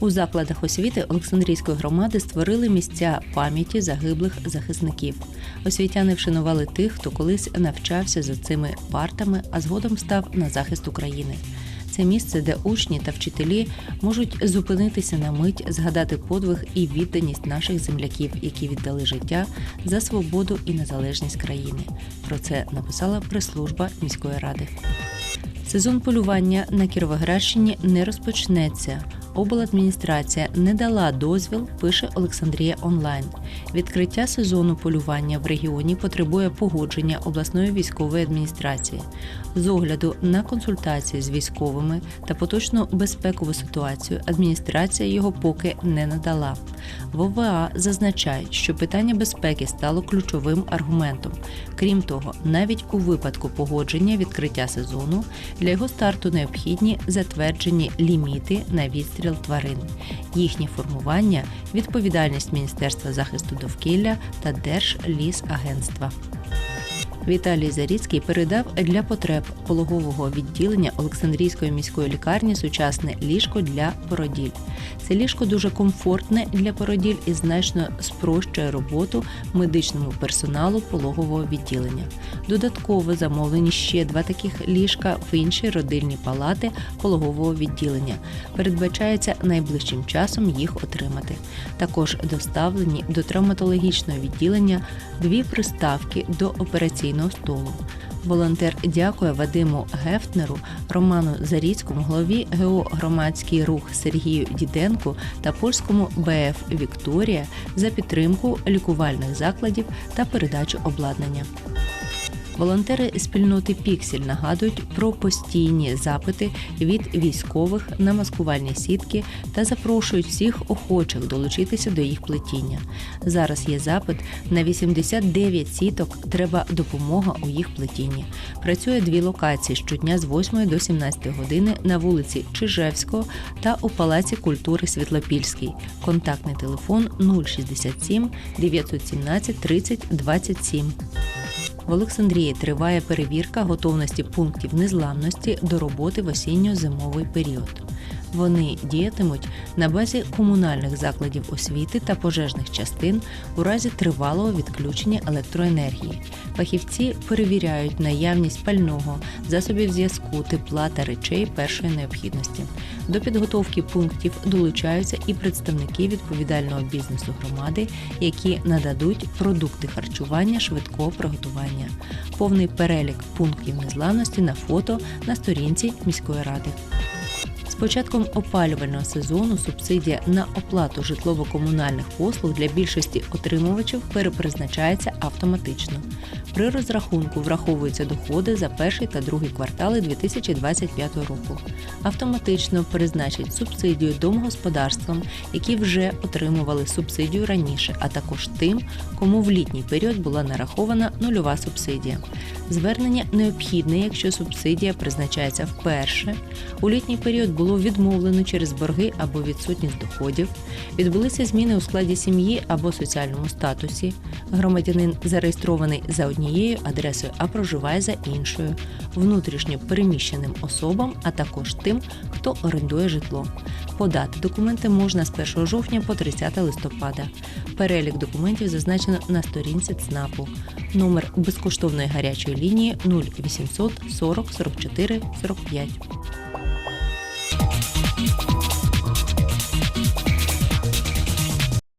У закладах освіти Олександрійської громади створили місця пам'яті загиблих захисників. Освітяни вшанували тих, хто колись навчався за цими партами, а згодом став на захист України. Це місце, де учні та вчителі можуть зупинитися на мить, згадати подвиг і відданість наших земляків, які віддали життя за свободу і незалежність країни. Про це написала прес-служба міської ради. Сезон полювання на Кіровоградщині не розпочнеться. Обладміністрація не дала дозвіл, пише Олександрія Онлайн. Відкриття сезону полювання в регіоні потребує погодження обласної військової адміністрації. З огляду на консультації з військовими та поточну безпекову ситуацію адміністрація його поки не надала. В ОВА зазначають, що питання безпеки стало ключовим аргументом. Крім того, навіть у випадку погодження відкриття сезону для його старту необхідні затверджені ліміти на відстріл тварин, їхнє формування, відповідальність Міністерства захисту довкілля та Держлісагентства. Віталій Заріцький передав для потреб пологового відділення Олександрійської міської лікарні сучасне ліжко для породіль. Це ліжко дуже комфортне для породіль і значно спрощує роботу медичному персоналу пологового відділення. Додатково замовлені ще два таких ліжка в інші родильні палати пологового відділення. Передбачається найближчим часом їх отримати. Також доставлені до травматологічного відділення дві приставки до операційного столу. Волонтер дякує Вадиму Гефтнеру, Роману Заріцькому, голові ГО Громадський рух Сергію Діденку та польському БФ Вікторія за підтримку лікувальних закладів та передачу обладнання. Волонтери спільноти Піксель нагадують про постійні запити від військових на маскувальні сітки та запрошують всіх охочих долучитися до їх плетіння. Зараз є запит на 89 сіток. Треба допомога у їх плетінні. Працює дві локації щодня з 8 до 17 години на вулиці Чижевського та у Палаці культури Світлопільський. Контактний телефон 067 917 30 27. В Олександрії триває перевірка готовності пунктів незламності до роботи в осінньо-зимовий період. Вони діятимуть на базі комунальних закладів освіти та пожежних частин у разі тривалого відключення електроенергії. Фахівці перевіряють наявність пального, засобів зв'язку, тепла та речей першої необхідності. До підготовки пунктів долучаються і представники відповідального бізнесу громади, які нададуть продукти харчування швидкого приготування. Повний перелік пунктів незламності на фото на сторінці міської ради. Початком опалювального сезону субсидія на оплату житлово-комунальних послуг для більшості отримувачів перепризначається автоматично. При розрахунку враховуються доходи за перший та другий квартали 2025 року. Автоматично призначать субсидію домогосподарствам, які вже отримували субсидію раніше, а також тим, кому в літній період була нарахована нульова субсидія. Звернення необхідне, якщо субсидія призначається вперше. У літній період було відмовлено через борги або відсутність доходів, відбулися зміни у складі сім'ї або соціальному статусі. Громадянин зареєстрований за однією адресою, а проживає за іншою, внутрішньо переміщеним особам, а також тим, хто орендує житло. Подати документи можна з 1 жовтня по 30 листопада. Перелік документів зазначено на сторінці ЦНАПу. Номер безкоштовної гарячої лінії 0800 40 44 45.